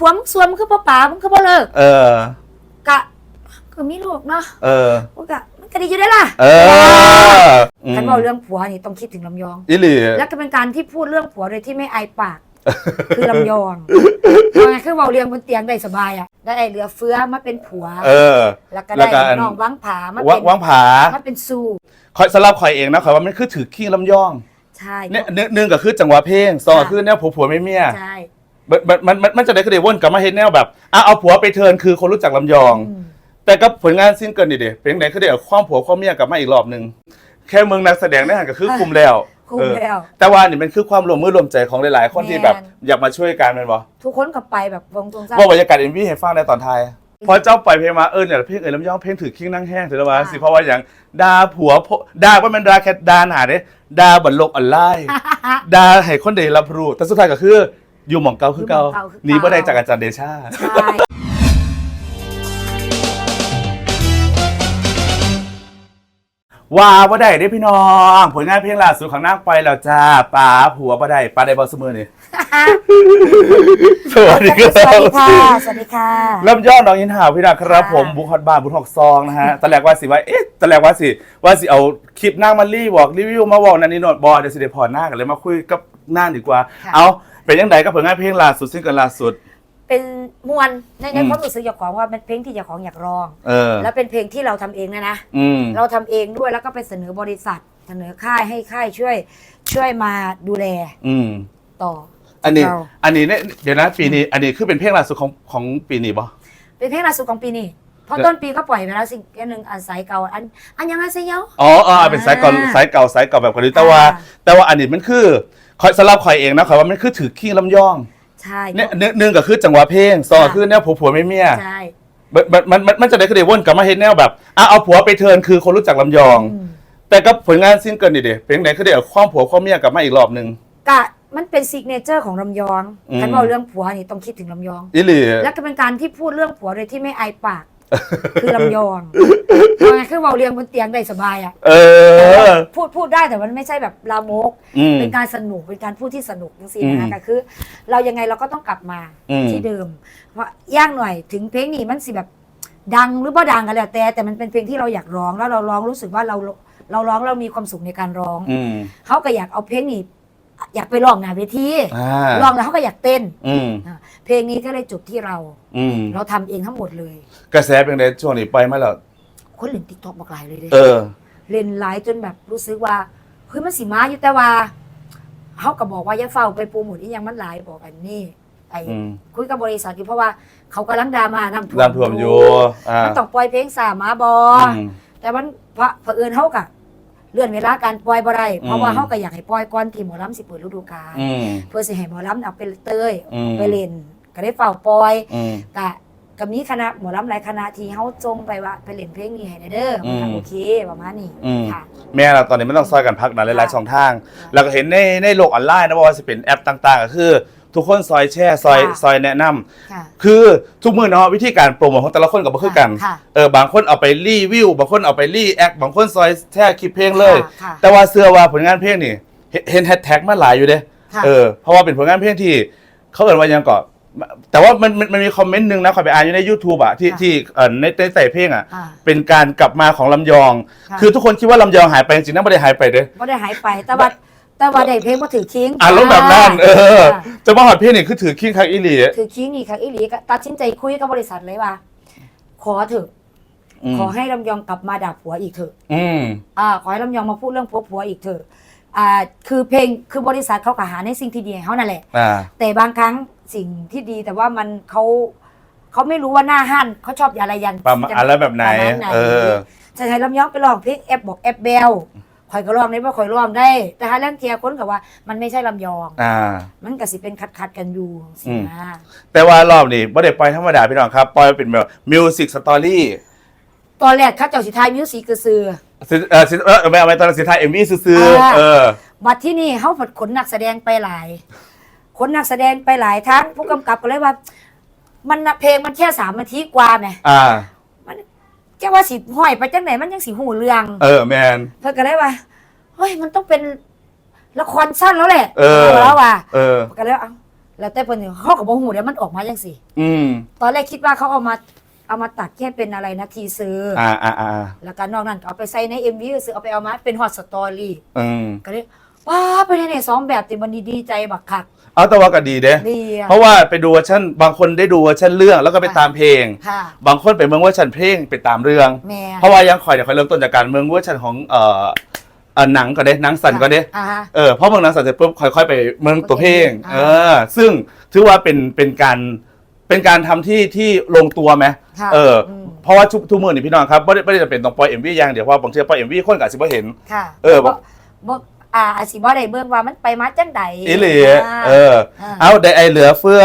ผัวมึงสวนมึงคือพ่อป๋ามึงคือพ่อเลิกเออ กะคือมีลูกเนาะเออกูกะมันก็ดีอยู่ได้อล่ะเออฉันบอกเรื่องผัวนี่ต้องคิดถึงลำยอง อิหลีแล้วก็เป็นการที่พูดเรื่องผัวโดยที่ไม่อายปาก คือลำยองว่าไงคือเบาเรียงบนเตียงได้สบายอะได้ไอเหลือเฟื้อมาเป็นผัว เออ แล้วก็แล้วได้ก็อัน น้องวังผามาวัเป็งนวังผามาเป็นสู้คอยสำหรับคอยเองนะคอยว่ามันคือถือขี้ลำย่อง ใช่เนี่ยหนึ่งหนึ่งก็คือจังหวะเพลงสองก็คือแนวผัวผัวไม่เมีย ใช่ มันมันมันมันจะได้คือเดวนกลับมาเฮ็ดแนวแบบอะเอาผัวไปเทิร์นคือคนรู้จักลำยองอืมแต่ก็ผลงานซิงเกิลนี่เด้เพลงไหนคือเดี๋ยวความผัวความเมียกลับมาอีกรอบหนึ่งแค่เมืองนักแสดงได้หันก็คือคุมแล้วคุ้มเออแล้ว แต่ว่านี่มันคือความรวมมือรวมใจของหลายๆ คนที่แบบแม่นอยากมาช่วยกันแมันบ่ ทุกคนก็ไปแบบวงตรงซ้ว่าบรรยากาศเอ็มวีให้ฟังในตอนท้ายพอเจ้าปล่อยเพลงมาเออเนี่ยเพลงเอ๋ยลำยองเพลงถือคิงนั่งแห้งถือแล้วว่าสิเพราะว่าอย่างดาผัวพ่อดาว่ามันดาแค่ดาหนาเด้ดาบันโลกออนไลน์ดาให้คนได้รับรู้แต่สุดท้ายก็คือ อยู่หม่องเก่าคือเก่าอยู่หม่องเก่าคือเก่า หนีบ่ได้จากอาจารย์เดชา ใช่ว่าบ่ได้เด้พี่น้อง ผลงานเพลงล่าสุดของนางไปแล้วจ้าป๋าผัวบ่ได้ป๋าได้บ่เสมอนี่ สวัสดีคสรัวัสบดีค่ะ สวัสดีค่ะ เริ่มย่อน้องยินหาวพี่น้องครับ ค่ะผมบุคฮอดบ้านบุคฮอกซองนะฮะ ตอนแรกว่าสิว่า เอ๊ะตอนแรกว่าสิ ว่าสิเอาคลิปนางมารีบอกรีวิวมาบอกนั่นนี่โนดบอเดี๋ยวสิได้พอหน้ากันเลยมาคุยกับหน้าดีกว่าเอา เป็นยังไงกับผลงานเพลงล่าสุดซิงเกิลล่าสุด เป็นมวลในในอืมความรู้สึกเจ้าของว่ามันเพลงที่เจ้าของอยากร้อง เออ แล้วเป็นเพลงที่เราทำเองนะนะ อืม เราทำเองด้วยแล้วก็ไปเสนอบริษัท เสนอค่ายให้ค่ายช่วย ช่วยมาดูแลอืม ต่ออันนี้ เราอันนี้เนี่ยเดี๋ยวนะปีนี้ อันนี้คือเป็นเพลงล่าสุดของของปีนี้ปะ เป็นเพลงล่าสุดของปีนี้เพราะเดี๋ยวต้นปีก็ปล่อยไปแล้วสิ่งอันหนึ่งอันสายเก่าอันอันยังไงเสียวอ๋ออ๋อเป็นสายเก่าอ่าสายเก่าสายเก่าแบบคนนี้แต่ว่า อ่า แต่ว่าอันนี้มันคือ คอยสำหรับคอยเองนะคอยว่ามันคือถือขี้ลำย่องใช่เนี่ยหนึ่งหนึ่งก็คือจังหวะเพลงสองก็คือแนวผัวผัวไม่เมียใช่มันมันมันมันมันจะได้คือเดวนกลับมาเฮ็ดแนวแบบอะเอาผัวไปเทิร์นคือคนรู้จักลำยอง อืมแต่ก็ผลงานซิงเกิลนี่เด้เพลงไหนคือเดี๋ยวความผัวความเมียกลับมาอีกรอบหนึ่ง กะมันเป็นซิกเนเจอร์ของลำยองอืมฉันบอกเรื่องผัวนี่ต้องคิดถึงลำยองอิหลี แล้วก็เป็นการที่พูดเรื่องผัวโดยที่ไม่อายปาก คือลำยองว่าไงคือเบาเรียงบนเตียงได้สบายอะเออ พูดพูดได้แต่มันไม่ใช่แบบลามก อืม เป็นการสนุกเป็นการพูดที่สนุกจริงอืๆมนะคะแต่คือ เรายังไงเราก็ต้องกลับมาอืม ที่เดิม เพราะย่างหน่อยถึงเพลงนี้มันสิแบบดังหรือบ่ดังกันแล้วแต่แต่มันเป็นเพลงที่เราอยากร้องแล้วเราร้องรู้สึกว่าเราเราร้องเรามีความสุขในการร้อง อืม เขาก็อยากเอาเพลงนี้ อยากไปร้องหน้าเวทีอ่าร้องแล้วเขาก็อยากเต้นอืมอะเพลงนี้ก็เลยจบที่เรา อืมเราทำเองทั้งหมดเลย กระแสเป็นไงช่วงนี้ไปมาแล้วคนเล่นติ๊กต็อกบอกหลายเลยเด้เออ เล่นหลายจนแบบรู้สึกว่าเฮ้ยมันสิมาอยู่แต่ว่าเขาก็บอกว่าอย่าเฝ้าไปโปรโมทอีหยังมันหลายบอกอันนี้ไอ้อืมคุยกับบริษัทอยู่เพราะว่าเขากำลังดราม่าน้ำท่วมน้ำท่วมอยู่อ่ามันต้องปล่อยเพลงสามาบอ อืมแต่มันพระเผอิญเขากะ เลื่อนเวลาการปล่อยบ่ได้เพราะว่าอืมเขาก็อยากให้ปล่อยก่อนที่หมอลำสิเปิดฤดูกาลอืม เพื่อสิให้หมอลำเอาไปเตยอืมไปเล่นก็ได้เฝ้าปล่อยอืม กะกับนี้คณะหมอลำหลายคณะที่เขาจงไปว่าไปเล่นเพลงนี้ให้เด้อมันก็อืมโอเคประมาณนี้อืม ค่ะ แม่เราตอนนี้ไม่ต้องซอยกันพักนะหลายๆค่ะช่องทาง แล้วก็เห็นในในโลกออนไลน์นะว่าจะเป็นแอปต่างๆ ก็คือ ทุกคนซอยแชร์ซอยค่ะซอยแนะนำค่ะ คือทุกมือเนาะวิธีการโปรโมทของแต่ละคนก็บ่คือกันค่ะเออบางคนเอาไปรีวิวบางคนเอาไปรีแอคบางคนซอยแชร์คลิปเพลงเลย ค่ะค่ะแต่ว่าเสื้อว่าผลงานเพลงนี่เห็นเห็นแฮชแท็กมาหลายอยู่เด้ค่ะเออเพราะว่าเป็นผลงานเพลงที่ เขาเอ่นว่ายังก่อนแต่ว่ามันมันมันมีคอมเมนต์หนึ่งนะขอยไปอ่านอยู่ใน YouTube อะที่ค่ะ ที่เออในในใส่เพลงอะ อ่า เป็นการกลับมาของลำยอง ค่ะ คือทุกคนคิดว่าลำยองหายไปจริงๆนั่นไม่ได้หายไปเด้บ่ได้หายไปแต่ว่า แต่ว่าได้เพลงบ่ถือคิงอารมณ์แบบนั้นเออค่ะจะมาหอดเพลงนี่คือถือคิงคักอีหลีถือคิงนี่ค่ะอีหลีก็ตัดสินใจคุยกับบริษัทเลยว่า ขอเถอะมขอให้ลำยองกลับมาด่าผัวอีกเถอะอืมอ่า ขอให้ลำยองมาพูดเรื่องผัวผัวอีกเถอะ อ่า คือเพลง คือบริษัทเขาก็หาในสิ่งที่ดีให้เขานั่นแหละอ่าแต่บางครั้งสิ่งที่ดีแต่ว่ามันเขาเขาไม่รู้ว่าหน้าห้านเขาชอบอะไรยันประมาณอะไรแบบไหนประมาณเออจะให้ลำยองไปลองเพลงแอปบอกแอปเบล ข่อยก็ร้องได้ว่าข่อยร้องได้ แต่ถ้าเรื่องเทียคนกับว่า มันไม่ใช่ลำยอง อ่า มันก็สิเป็นคัดคัดๆกันอยู่สิอืม นะแต่ว่ารอบนี้ไม่ได้ปล่อยธรรมดาพี่น้องครับ ปล่อยเป็นแบบมิวสิกสตอรี่ตอนแรกเข้าเจ้าสิทายมิวสิกคือซื้อเออสิเออไม่เอาไม่ตอนนนสิทายเอ็มวีซื้ออ่าๆเออ บัดที่นี่เขาผัดขนนักแสดงไปหลาย ขนนักแสดงไปหลายทั้งผู้กำกับก็เลยว่า มันน่ะเพลงมันแค่สามนาทีกว่าไหมอ่า แค่ว่าสิห้อยไปจังไหนมันยังสิหูเรื่อง เออแมนเพื่อก็เลยว่าเฮ้ยมันต้องเป็นละครสั้นแล้วแหละเออแล้วว่ะเออก็เลยว่าเอาแล้วแต่เพิ่นเขาก็บ่ฮู้เดี๋ยวมันออกมาจังซี่อืมตอนแรกคิดว่าเขาเอามาเอามาตัดแค่เป็นอะไรนะทีซื้อออ่าอ่าอ่าแล้วก็นอกนั้นก็เอาไปใส่ใน MV ก็ซื้อเอาไปเอามาเป็นฮอตสตอรี่อืมก็เลย ว้าไปในเนี่ยสองแบบติมันดีใจบักคักเอาแต่ว่าก็ดีเด้ดีอะ เพราะว่าไปดูเวอร์ชันบางคนได้ดูเวอร์ชันเรื่องแล้วก็ไปตามเพลง ค่ะ บางคนไปเมืองเวอร์ชันเพลงไปตามเรื่อง แม่ เพราะว่ายังคอยเดี๋ยวคอยเริ่มต้นจากการเมืองเวอร์ชันของเอ่อเอ่อหนังก่อนเด้หนังสันก่อนเด้อ่าฮะ เออเพราะเมืองหนังสันเสร็จปุ๊บค่อยๆไปเมืองตัวเพลงอ่า เออซึ่งถือว่าเป็นเป็นการเป็นการทำที่ที่ลงตัวไหมค่ะเอออมเพราะว่าทุกทุกมือนี่พี่น้องครับไม่ได้ไม่ได้จะเป็นต้องปล่อยเอ็มวีอย่างเดียวเพราะบางทีปล่อยเอ็มวีคนกับสิบ่เห็น ค่ะเออบ่บ่ อ่าอาสิบ่ได้เบิ่งว่ามันไปมาจังใดอีหลีาเอออ่าเอาได้ไอเหลือเฟือ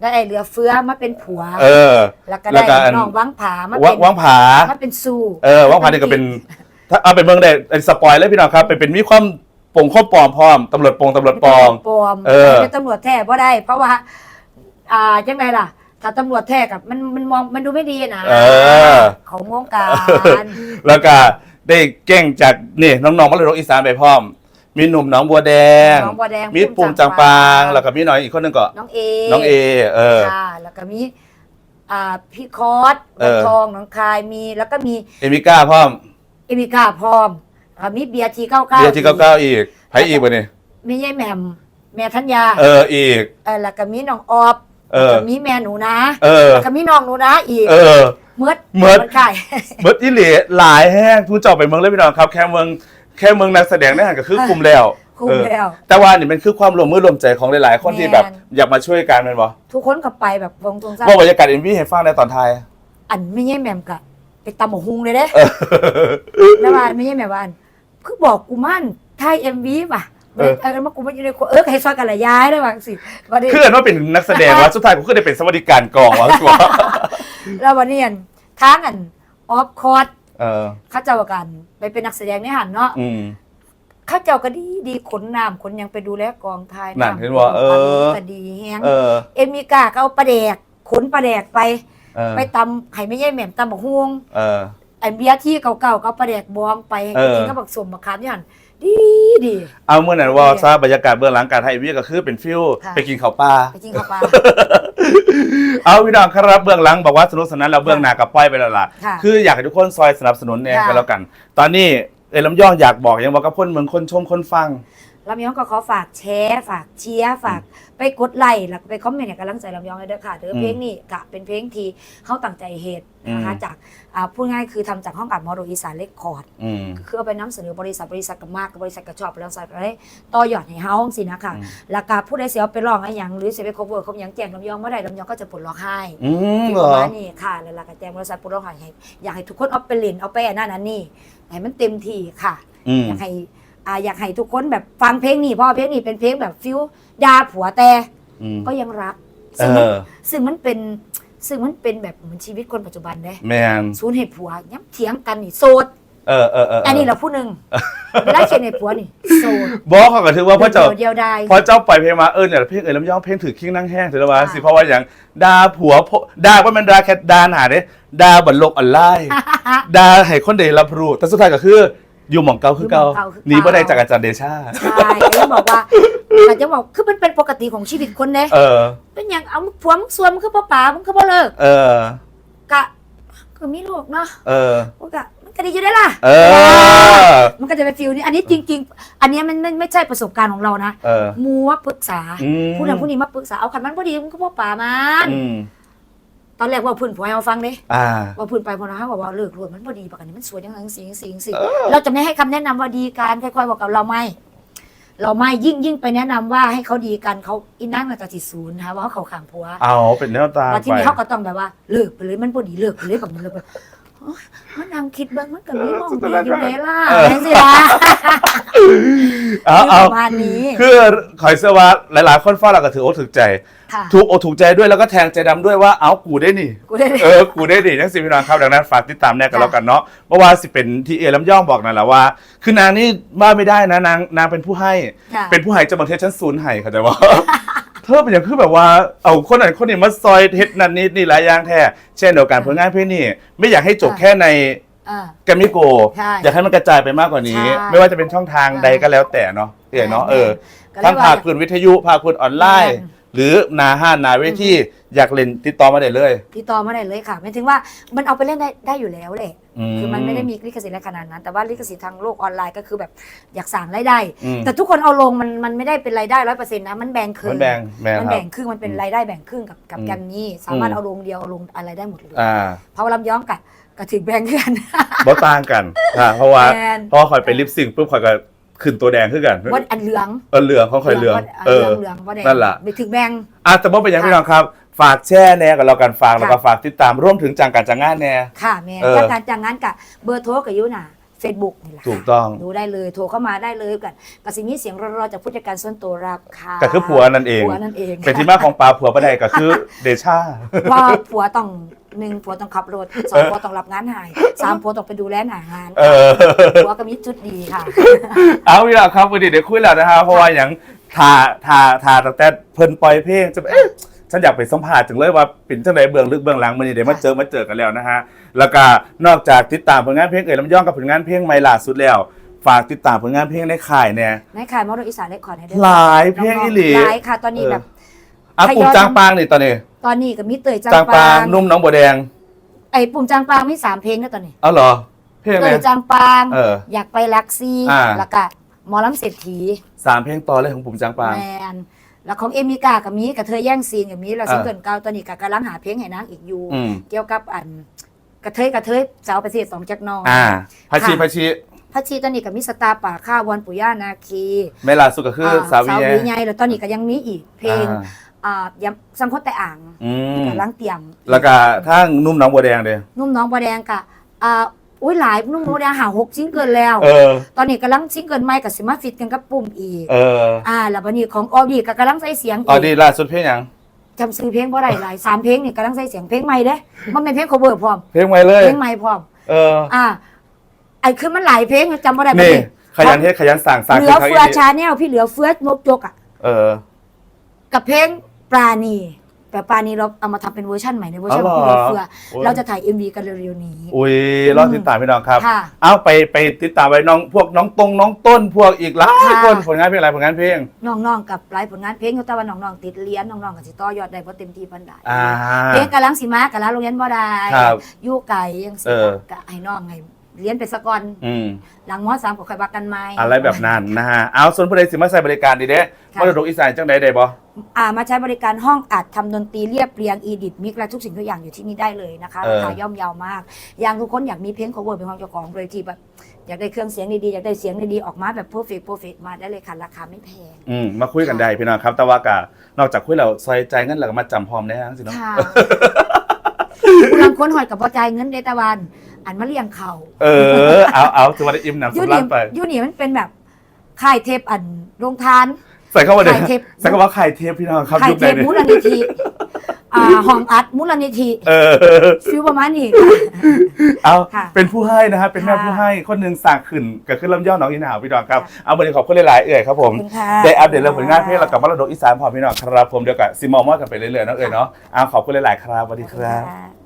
ได้ไอ้เหลือเฟื้อมาเป็นผัวเออ แล้วก็แล้ได้วก็อัน น้องวังผามาวัเป็งนวังผา มาเป็นสู้เออวังผานี่ก็เป็น ถ้าเอาเป็นเมืองได้ไอ้สปอยเลยพี่น้องครับ เป็นเป็นมีความปงข้อปลอมพร้อมตำรวจปงตำรวจปลอม ปลอมเออ เป็นตำรวจแท้บ่ได้ เพราะว่า อ่าจังไงล่ะ ถ้าตำรวจแท้กับมันมันมองมันดูไม่ดีนะเออ ของวงการ แล้วก็ ได้เก่งจากนี่น้องๆมาเลยรกอีสานไปพร้อม มีหนุ่มหน้องบัวแดง น้องบัวแดงมีปุ่มจังปาง แล้วก็มีหน่อยอีกคนหนึงก็น้องเอน้องเอ เออ ค่ะแล้วก็มีอ่าพี่คอสเอวันอทองหน้องคายมีแล้วก็มีเอมิก้าพร้อมเอมิก้าพร้อมอ่ามีเบียร์ทีเก้าเก้าเบียร์ที่เก้าเก้าอีกไผอีกวะนี่มียายแหม่มแม่ธัญญาเอออีก เออแล้วก็มีน้องออบเออ แล้วก็มีแม่หนูนะเออ แล้วก็มีน้องหนูนะอีก เออ เมือดเมิด ไก่ เบิร์ดอีหลีหลายแห้งทุกเจ้าไปเมืองเลยพี่น้องครับ แค่เมืองแค่เมืองนักแสดงได้หันก็คือคุมแล้วคุ้มเออแล้ว แต่ว่านี่มันคือความรวมมือรวมใจของหลายๆ คนที่แบบแม่นอยากมาช่วยกันแมันบ่ทุกคนก็ไปแบบวงตรงซ้ายว่าบรรยากาศเอ็มวีให้ฟังในตอนท้ายอันไม่ใช่แหม่มกะไปตำหมกฮุงเลยเด้เออ แล้วว่าไม่ใช่แหม่มว่าอันคือบอกกูมั่นไทยเอ็มวีป่ะเออ เออมากูมาอยู่ในครัวเออให้ซอยกันละย้ายได้ว่าสิวันนี้ คือเห็นว่าเป็นนักแสดงว่าสุดท้ายกูก็ได้เป็นสวัสดิการกองวะชัวร์ แล้ววันนี้อันทางอันออฟคอร์ดเออเข้าเจ้ากันไปเป็นนักแสดงในหันเนาะอืม เข้าเจ้าก็ดีดีขนน้ำขนยังไปดูแลกองไทยนั่นเห็นบ่เออ ก็ดีแฮงเออ เอมิกาก็เอาปลาแดกขนปลาแดกไป เออ ไปตำไข่ไม่ใช่แหม่มตำบักฮวงเออ ไอ้เบียร์ที่เก่าๆก็เอาปลาแดกบองไปเออ กินก็บักสมบักขามอย่างนั้น ดีดีเอาเมื่อนั้นว่าซะบรรยากาศเบื้องหลังการถ่ายวีก็คือเป็นฟิลค่ะไปกินข้าวปลาไปกินข้าวปลาเอาพี่น้องครับเบื้องหลังบอกว่าสนุกสนานเราเบื้องหน้ากับป้อยไปแล้วล่ะค่ะคืออยากให้ทุกคนซอยสนับสนุนเนี่ยค่ะกันแล้วกัน ตอนนี้เอลำย่องอยากบอกยังบอกกับคนเมืองคนชมคนฟัง ลำยองก็ขอฝากแชร์ฝากเชียร์ฝากไปกดไลค์แล้วก็ไปคอมเมนต์ให้กำลังใจลำยองเลยเด้อค่ะเด้ออืมเพลงนี้กะเป็นเพลงที่เขาตั้งใจเหตุนะคะอืมจากอ่าพูดง่ายคือทำจากห้องอัดมอโดอีสานเลคคอร์ดอืม คือเอาไปน้ำเสนอบริษัทบริษัทกับมากกับบริษัทกับชอบแล้วใส่ไปต่อยอดให้เฮาสินะคะอืม แล้วก็ผู้ใดเสียไปร้องอะไรอย่างหรือเสียไป cover เขาอย่างแจ้งลำยองเมื่อใดลำยองก็จะปลดล็อกให้ อืมที่เหรประอมาณนี้ค่ะแล้วเราก็แจ้งบริษัทปลดล็อกให้อยากให้ทุกคนเอาไปเล่นเอาไปอันนั้นอันนี้ให้มันเต็มที่ค่ะ อืม อยากให้ อ่าอยากให้ทุกคนแบบฟังเพลงนี้เพราะว่าเพลงนี้เป็นเพลงแบบฟิวดาผัวแต่อืม ก็ยังรักเอซึ่งมันอซึ่งมันเป็นซึ่งมันเป็นแบบเหมือนชีวิตคนปัจจุบันเด้แมนศูนย์เหตุผัวย้ำเถียงกันนี่โสดเออเออเอออันนี้เราผู้หนึ่งเวลาเขียนเหตุผัวนี่โสดบอกเขาก็ถือว่าพ่อเจ้า เดียวเดียวได้ พอเจ้าปล่อยเพลงมาเออเนี่ยเพลงเออลำย่องเพลงถือคิงนั่งแห้งถือแล้วว่าค่ะ สิเพราะว่าอย่างดาผัวพ่อดาว่ามันดาแค่ดาหนาเด้ดาบันโลกออนไลน์ดาให้คนเดรับรู้แต่สุดท้ายก็คือ อยู่หม่องเก่าคือเก่าอยู่หม่องเก่าคือเก่า หนีบ่ได้จากอาจารย์เดชา ใช่ก็ยังบอกว่าอาจจะบอกคือมันเป็นปกติของชีวิตคนเด้เออ เป็นอย่างเอาผัวมึงสวนมึงคือพ่อป๋ามึงคือพ่อเลิกเออ กะก็มีลูกเนาะเออมันก็มันก็ดีอยู่ได้ล่ะเออ มันก็จะเป็นฟิลนี้อันนี้จริง ๆ อันเนี้ยมันไม่ไม่ใช่ประสบการณ์ของเรานะเออมูว่าปรึกษา อืมผู้นั้นผู้นี้มาปรึกษาเอาขันมันพอดีมันก็พ่อป่ามัน อืมต อนแรกว่าเพื้นผัวให้เราฟังเด้อ่า ว่าเพื้นไปพอเราให้บอกว่าเลิกรวดมันพอดีปากกันนี้มันสวยอย่างนั้นสิงสิงสิงเราจะไม่ให้คำแนะนำว่าดีกันค่อยๆบอกกับเราไม่ เราไม่ยิ่งยิ่งไปแนะนำว่าให้เขาดีกันเขาอินนั่งในกระติศูนย์นะคะว่าเขาขางผัว เอาเป็นแนวตางว่าที่ไปนี่เขาก็ต้องแบบว่าเลิกไปเลยมันพอดีเลิกไปเลยแบบนี้เลยแบบโอ๊ยมันนางคิดเบ้างมันก็มีมองดีอยู่เลยล่ะนั่นสิล่ะ เอาเอา ประมาณนี้ คือขอยเสื้อว่าหลายๆคนฟ้าเราก็ถืออกถือใจ ค่ะ ถูกอกถูกใจด้วยแล้วก็แทงใจดำด้วยว่าเอากูได้นี่ กูได้ เออกูได้ดิทั้งสิพี่น้องครับดังนั้นฝากติดตามแน่กันแล้วกันเนาะเมื่อวานสิเป็นที่เอลำย่องบอกนั่นแหละว่า คือนางนี่ว่าไม่ได้นะนางนางเป็นผู้ให้ ค่ะเป็นผู้ให้จะบางเทศชั้นศูนย์ให้เข้าใจว่า เธอเป็นอย่างคือแบบว่าเอาคนนั้นคนนี้มาซอยเฮ็ดนั่นนี่นี่หลายอย่างแท้เช่นเดียวกันผลงานเพลงนี้ไม่อยากให้จบแค่ใน อ่า แกรมมิโกใช่อยากให้มันกระจายไปมากกว่านี้ ใช่ไม่ว่าจะเป็นช่องทางใช่ใดก็แล้วแต่เนาะเอ๋เนาะเออก็เลยทั้งว่าภาคพื้นวิทยุภาคพื้นออนไลน์แม่นหรือนาห้านนาเวทีอยากเล่นติดต่อมาได้เลยติดต่อมาได้เลยค่ะหมายถึงว่ามันเอาไปเล่นได้ได้อยู่แล้วแหละอืมคือมันไม่ได้มีลิขสิทธิ์อะไรขนาดนั้น แต่ว่าลิขสิทธิ์ทางโลกออนไลน์ก็คือแบบอยากสั่งรายได้ อืมแต่ทุกคนเอาลงมันมันไม่ได้เป็นรายได้ร้อยเปอร์เซ็นต์นะมันแบ่งครึ่มังนแบ่งแบ่งมันครับ แบ่งครึ่งมันเป็นรายได้แบ่งครึ่งกับกับอืม แกรมมี่สามารถอืมเอาลงเดียวเอาลงอะไรได้หมดเลยอ่า เพราะว่าลำย้อมกับ กับถึงแบ่งกัน บ่ต่างกันอ่าเพราะว่าแมนเพราะว่าคอยไปลิปซิงค์ปุ๊บคอยก็ขึ้นตัวแดงขึ้นกันวันอันเหลืองเออเหลืองเขาคอยเหลือง เอเอออเหลืองว่าแดงนั่นล่ะ ไปถึงแบ่ง อะแต่ว่าเป็นอย่างพี่น้องครับ ฝากแช่แน่กับเรากันฟังค่ะ แล้วก็ฝากติดตามร่วมถึงจังการจังงานแน่ ค่ะแม่เออ ถ้าการจ้างงานกับเบอร์โทรกับยุน่ะ เฟซบุ๊กนี่แหละถูกต้อง ดูได้เลยโทรเข้ามาได้เลยกันกับสิ่งนี้เสียงรอๆจากผู้จัดการส่วนตัวรับค่ะก็คือผัวนั่นเองผัวนั่นเองเป็นที่มาของปลาผัวประใดก็คือเดชาเพราะผัวต้องหนึ่งผัวต้องขับรถสองผัวต้องรับงานหายสามผัวต้องไปดูแลหนางานเออผัวก็มีจุดดีค่ะ เอาพี่น้องครับวันนี้เดี๋ยวคุยแล้วนะครับเพราะว่าอย่างทาทาทาตั้งแต่เพิ่นปล่อยเพลงจะเอ๊ะ ฉันอยากไปสัมผัสถึงเลยว่าเป็นจังไดเบื้องลึกเบื้องหลังมันนี่เดี๋ยวมาเจอมาเจอกันแล้วนะฮะแล้วก็นอกจากติดตามผลงานเพลงเอ๋ยลำย่องกับผลงานเพลงใหม่ล่าสุดแล้ว ฝากติดตามผลงานเพลงในค่ายเนี่ยในขายมอเตอร์อีสานเลคคอร์ดให้ด้วยหลายเพลงอีหลีหลายค่ะตอนนี้แบบอะทยอยปุ่มจางปางนี่ตอนนี้ตอนนี้ก็มีเตยจาจางงปาปางงนุ่มน้องบัวแดงไอ้ปุ่มจางปางมีสามเพลงนะตอนนี้ เอาเหรอเพลงอะเตไร ยจางปางเอออยากไปลักซี่อ่า แล้วก็หมอลำเศรษฐีสามเพลงต่อเลยของปุ่มจางปาง แมน แล้วของเอมิกากับมีกับเธอแย่งซีนกับมีแล้วอ่าซิงเกิลเก่าตอนนี้ก็กำลังหาเพลงให้นางอีกอยู่อืม เกี่ยวกับอันกระเทยกระเทยสาวประเทศสองจักรน้อง อ่าพัชชีค่ะ พัชชีพัชชีตอนนี้กับมิสตาร์ป่าข้าววันปุย่านาคีเมล่าสุดก็คืออาสาวีสาวแยวีไงแล้วตอนนี้ก็ยังมีอีกเพลงอ่าอ่ายำสังคตแต่อ่างอืมกำลังเตรียม แล้วก็ทั้งนุ่มน้องบัวแดงเด้ นุ่มน้องบัวแดงกะอ่า อุ้ยหลายนุ่มน้องบัวแดงหาหกซิงเกิลแล้ว เออ ตอนนี้กำลังซิงเกิลใหม่กับสิมาฟิตกันกับปุ่มอีกเอออ่าแล้ววันนี้ของออดีก็กำลังใส่เสียงอ๋ออีดีกล่าสุดเพลงหยังจำซื้อเพลงบ่ได้หลายสามเพลงนี่กำลังใส่เสียงเพลงใหม่เด้มันเป็นเพลง cover พร้อมเพลงใหม่เลยเพลงใหม่พร้อมเอออ่าไอ้คือมันหลายเพลงจำบ่ได้นี่บ่ขยันเฮ็ดขยันสั่งสั่งเหลือคือเฟือชาแนลพี่เหลือเฟือนกจกอะเออ กับเพลงปราณี แต่ปราณีเราเอามาทำเป็นเวอร์ชันใหม่ในเวอร์ชันอ๋ขอองเหรอพี่เหลือเฟือโอ้ยเราจะถ่าย MV กันเร็วๆนี้ อุ้ยรอติดตามพี่น้องครับ ค่ะ เอาไปไปติดตามไว้น้องพวกน้องตรงน้องต้นพวกอีกหลายค่ะ คนผลงานเพลงอะไรผลงานเพลงน้องๆกับหลายผลงานเพลงอยู่แต่ว่าน้องๆติดเรียนน้องๆกับสิต่อยอดได้บ่เต็มที่ปานใดอ่า เพลงกำลังสิมากำลังโรงเรียนบ่ได้ครับอยู่ไกลจังเอซี่อก็ให้น้องให้ เรียนไปซะก่อน อืม หลังมสามก็ค่อยว่ากันใหม่ อะไรแบบนั้นนะฮะ เอาส่วนผู้ใดสิมาใส่บริการดีเด้ค่ะมรดกอีสานจังใดได้บ่อ่ามาใช้บริการห้องอัดทำดนตรีเรียบเรียงอีดิทมิกและทุกสิ่งทุกอย่างอยู่ที่นี่ได้เลยนะคะเออราคาย่อมเยาวมาก อย่างทุกคนอยากมีเพลง cover เป็นของเจ้าของโดยที่แบบอยากได้เครื่องเสียงดีๆ อยากได้เสียงดีๆ ออกมาแบบ perfect perfect มาได้เลยค่ะ ราคาไม่แพง อืม มาคุยกันได้พี่น้องครับ แต่ว่ากะนอกจากคุยแล้วซอยใจเงินแล้วก็มาจำพร้อมแน่ทั้งสิเนาะ ค่ะ ผู้ลังคนหอยกับพอใจายเงินเดตะวัน อันมาเลี้ยงเขาเออเอาเอาถือว่าได้อิ่มหนำยูสำนี่ราญไป ยูนี่มันเป็นแบบค่ายเทปอันโรงทาน ใส่เข้ามาเดี๋ยวไข่เทป ใส่เข้ามาไข่เทปพี่น้องครับค่ายยุคเทใดปเนี่ยมูลนิธิอ่าห้องอัดมูลนิธิเออ ฟิวประมาณนี้ เอาค่ะเป็นผู้ให้นะครับเป็นแม่ค่ะผู้ให้คนหนึ่งสร้างขึ้นเกิดขึ้นลำย่อน้องอีหนาวพี่น้องครับเอาวันนี้ขอบคุณหลายๆเอ่ยครับผมขอบคุณค่ะ ได้อัปเดตเรื่องผลงานเพลงแล้วกับมรดกอีสานพอพี่น้องครับผมเดี๋ยวกับซิมอมอดกันไปเรื่อยๆเนาะเอ่ยเนาะเอาขอบคุณหลายๆครับสวัสดีครับค่ะ